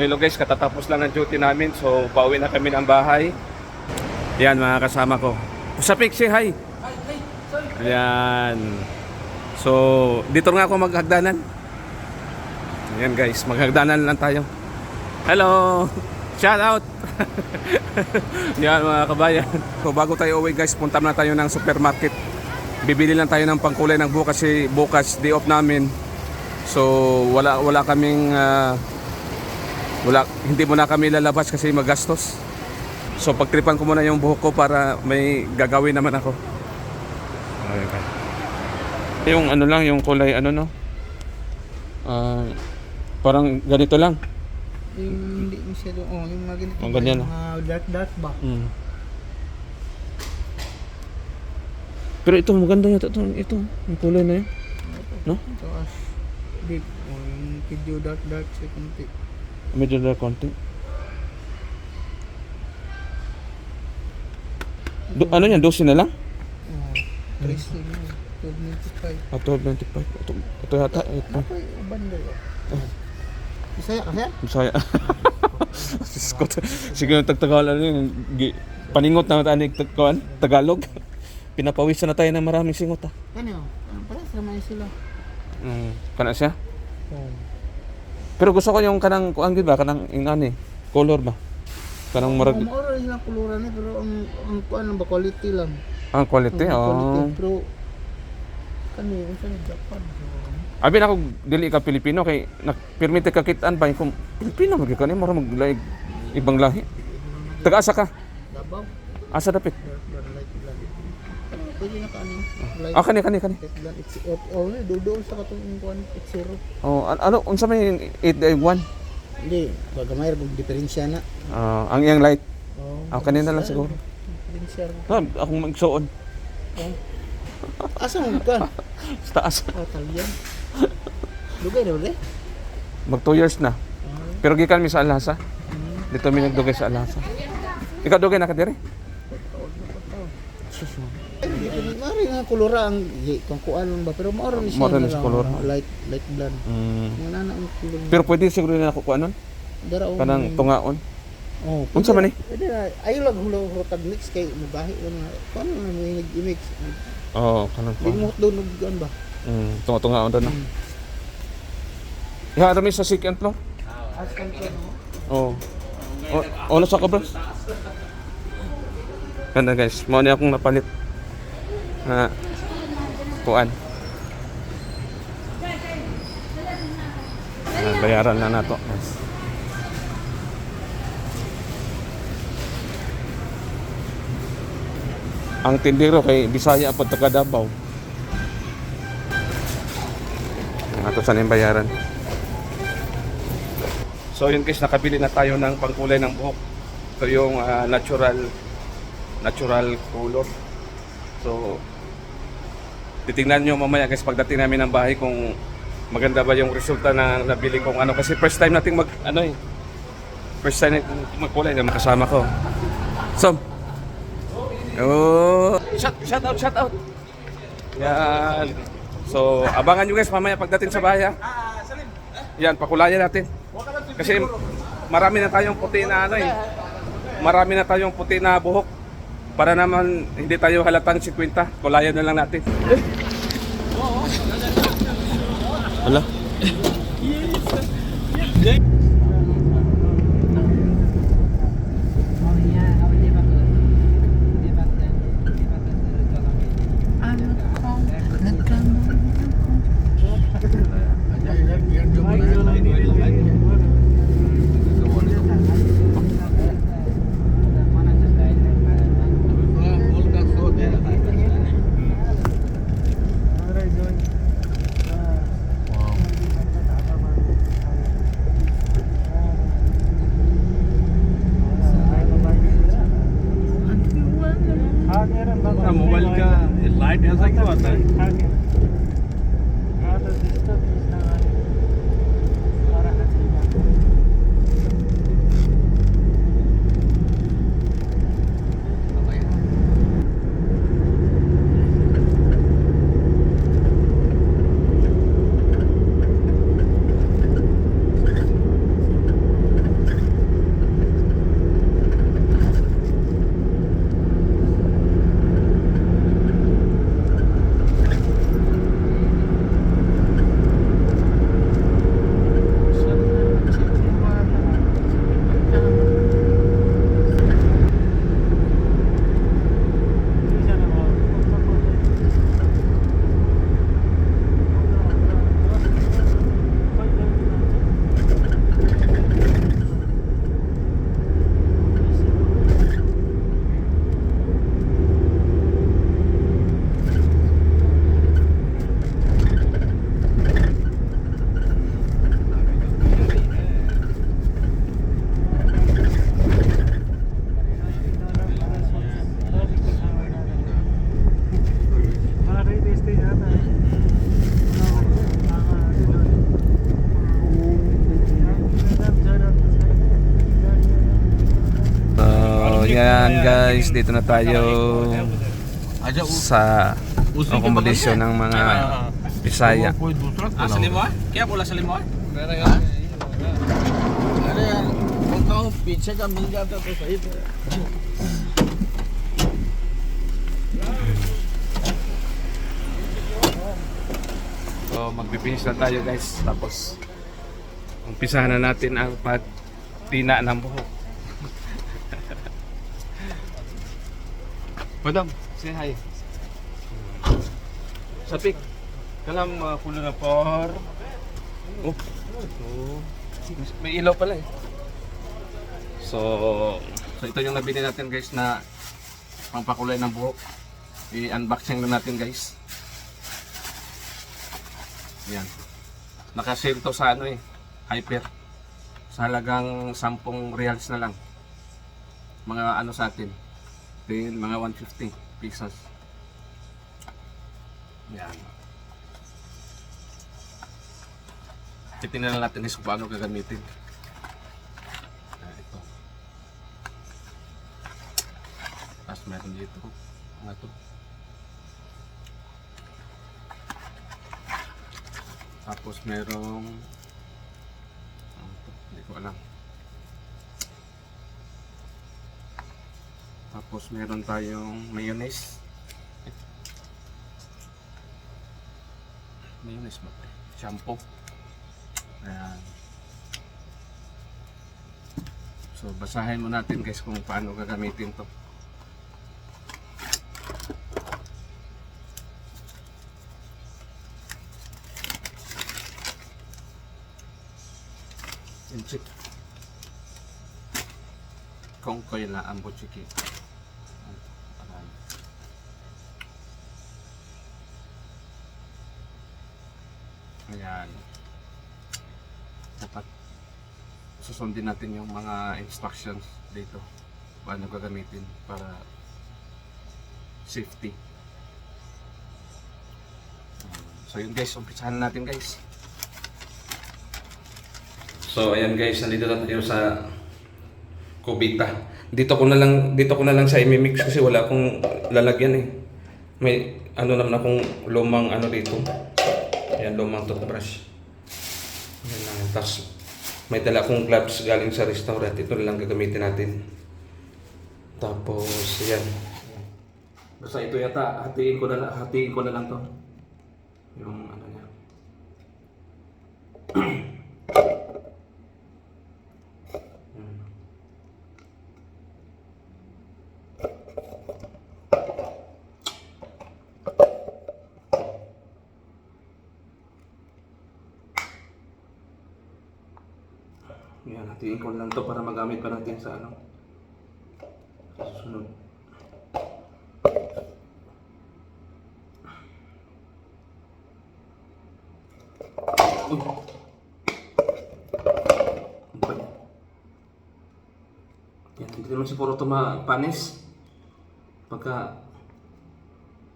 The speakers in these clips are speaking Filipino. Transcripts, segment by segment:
Hello guys, katatapos lang ng duty namin. So, pauwi na kami ng bahay. Yan mga kasama ko. Sa say hi. Yan. So, dito nga ako maghagdanan. Yan guys, maghagdanan lang tayo. Hello! Shout out! Yan mga kabayan. So, bago tayo uwi guys, punta na tayo ng supermarket. Bibili lang tayo ng pangkulay ng bukas kasi bukas day off namin. So, wala wala kaming ah, wala hindi mo na kami lalabas kasi magastos. So pagtripan ko muna yung buhok ko para may gagawin naman ako. Okay. Yung ano lang, yung kulay ano no? Ah, parang ganito lang. Yung hindi masyado, oh, yung mga ganito. Ang ganyan, Mga dark dark ba? Mm. Pero ito maganda yata ito, ito, yung kulay na yun. No? Ito as deep. Oh, yung medyo dark dark sa kunti. Na konti. Do, ano yan, 12 na lang? Oh, trace din yun. 1295. Ah, 12.25. Ito, ito yata, ito. Ako yung bandal. Isaya ka yan? Bisaya. Ko. Siguro tagtagal ano yun. Paningot na tayo tagkuan, Tagalog. Pinapawisan na tayo ng maraming singot ah. Ano? Ano pala? Sama yun sila. Mm, kana siya. Oh. Pero gusto ko yung kanang kuan gid ba kanang ingani, color ba? Kanang Marag... murag Maura silang kuluran eh, pero ang, ang kuan ba, quality lang. ang quality. Ang quality, Oh. pero kani, yung sa Japan. Abi na ako dili ka Pilipino kay na permite ka kitaan ba kung Pilipino magika ni mura maglaig ibang lahi. Taga asa ka? Dapit? dark dark light lang. Pwede na. Light. Ah kani kani kani. X oh, oh, doon sa katong kuan X0. Oh, an- ano unsa may 881? Hindi, bagamay kung diferensya na. Ah, ang iyang light. Oh. Ah, kanina lang siguro. Diferensya. Ah, akong magsuon. Oh. Asa mo kan? Sa taas. Oh, Italian. Dugay na ba? Mag 2 years na. Pero gikan mi sa Alhasa. Dito mi nagdugay sa Alhasa. Ikaw dugay na ka diri? Hindi ko ni mari nga kulura ang di kung kuan lang ba pero mao ni siya. Mao lang, kulura. Light light blonde. Mm. Mga nana ang kulura. Pero pwede siguro na ako kuanon. Dara oh. Kanang tungaon. Oh. Unsa man ni? Pwede na ayo lang hulo hurtag mix kay mubahi lang na. Kuan na mo i-mix. Oo, oh, kanang Di mo doon og kuan ba? Mm, tunga-tungaon doon na. Iha rami sa second floor. Ko no. Oo. Oh. O, ano sa ka bro? Ganda guys, mo ni akong napalit. Ha. Kuan. Ah, bayaran na nato. Guys. Ang tindero kay Bisaya pa taga Davao. Ang ato sa bayaran. So yun guys, nakabili na tayo ng pangkulay ng buhok. Ito yung ah, natural natural color. So titingnan nyo mamaya guys pagdating namin ng bahay kung maganda ba yung resulta na nabili kong ano kasi first time nating mag ano eh first time nating magkulay na makasama ko. So Oh, shout, shout out, shout out. Yan. So, abangan nyo guys mamaya pagdating sa bahay ha. Yan, pakulayan natin. Kasi marami na tayong puti na ano eh. Marami na tayong puti na buhok. Para naman hindi tayo halatang 50. Kulayan na lang natin. Hala. Mobile का light ऐसा क्यों आता है Ayan guys, dito na tayo sa accommodation ng mga Bisaya. Ah, Salimoa? Kaya pula Salimoa? Ada yang kau pizza kambing kata tu saya. So magpipinis na tayo guys. Tapos umpisahan na natin ang pagtina ng buhok. Madam, say hi. Sapik. Kalam uh, pulo na por. Oh. oh. May ilaw pala eh. So, so ito yung nabili natin guys na pangpakulay ng buhok. I-unboxing na natin guys. Yan. Nakasale to sa ano eh, hyper. Sa halagang 10 reals na lang. Mga ano sa atin. Tingin mga 150 pesos. Yan. Titingnan na natin is kung paano gagamitin. Ah, ito. Tapos meron dito. Ano to? Tapos merong ano to? Hindi ko alam. Tapos meron tayong mayonnaise. Mayonnaise ba? Shampoo. Ayan. So basahin mo natin guys kung paano gagamitin to. Inchik. Kung koy la ang buchiki. Ayan. Dapat susundin natin yung mga instructions dito. Paano gagamitin para safety. So yun guys, umpisahan na natin guys. So ayan guys, nandito na tayo sa Kubita. Dito ko na lang dito ko na lang siya i-mix kasi wala akong lalagyan eh. May ano naman akong lumang ano dito. Ayan, lumang toothbrush. Ayan lang. Tapos may dala akong gloves galing sa restaurant. Ito lang gagamitin natin. Tapos, ayan. Basta ito yata, hatiin ko na, hatiin ko na lang to. Yung ano niya. Yan. Yan, hatiin ko lang to para magamit pa natin sa ano. Susunod. Uy! Yan? Hindi naman siguro ito mapanis. Pagka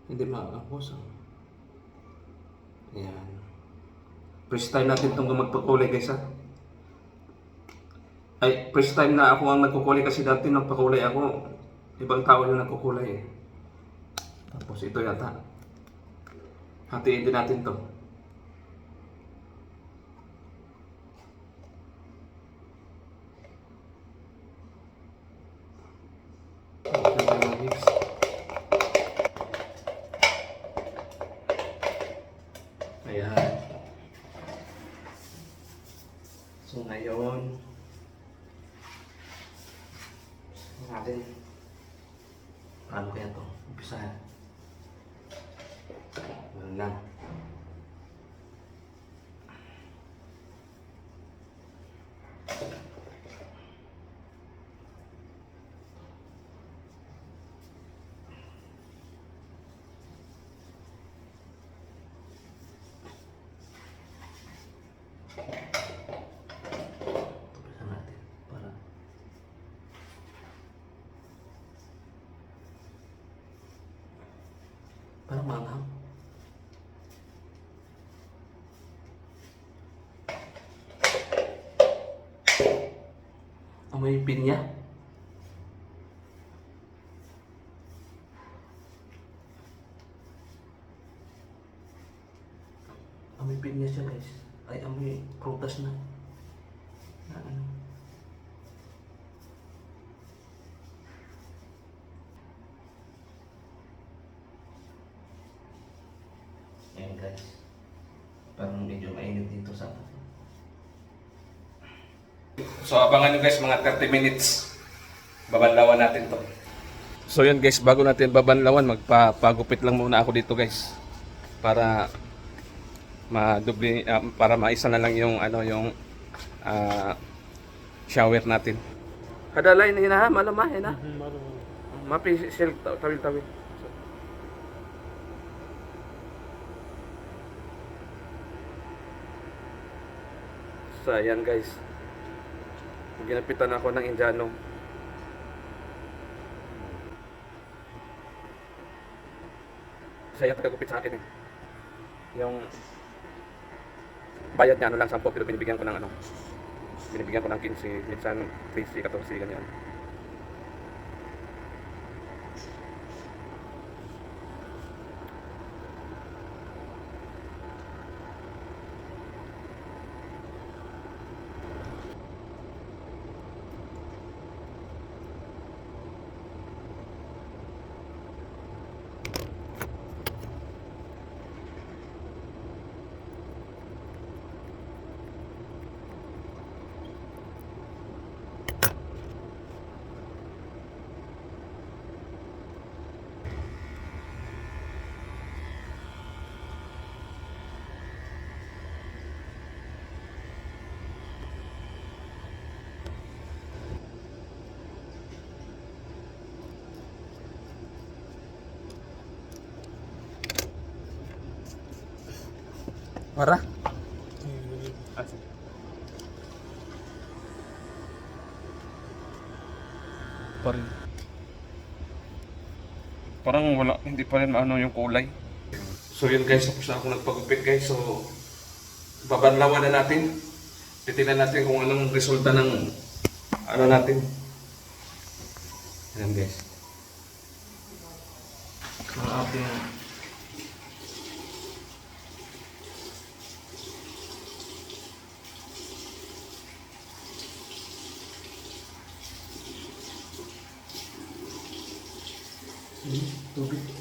hindi maapos. Oh. Yan. First time natin itong magpakulay guys ha. Ay, first time na ako ang nagkukulay kasi dati nagpakulay ako. Ibang tao yung nagkukulay. Tapos ito yata. Hatiin din natin to. Okay, mga geeks. Ayan. So ngayon, natin paano kaya to? Umpisahan. Ganun lang. Umpisahan natin para Parang manghang. Amoy pinya. Guys. Parang medyo mainit dito sa So abangan nyo guys mga 30 minutes. Babanlawan natin to. So yun guys, bago natin babanlawan, magpapagupit lang muna ako dito guys. Para madubli ah, para maisa na lang yung ano yung ah, shower natin. Hadalay na hina ha, malamah hina. Mapi silk tawil So ayan guys. Ginapitan ako ng Indiano. Siya yung tagagupit sa akin eh. Yung bayad niya ano lang 10 pero binibigyan ko ng ano. Binibigyan ko ng 15, minsan 13, 14 ganyan. Mara? Parang parang wala, hindi pa rin maano yung kulay. So yun guys, tapos na ako nagpagupit guys. So babanlawan na natin. Titignan natin kung anong resulta ng ano natin. Ayan guys. Ang Dubito.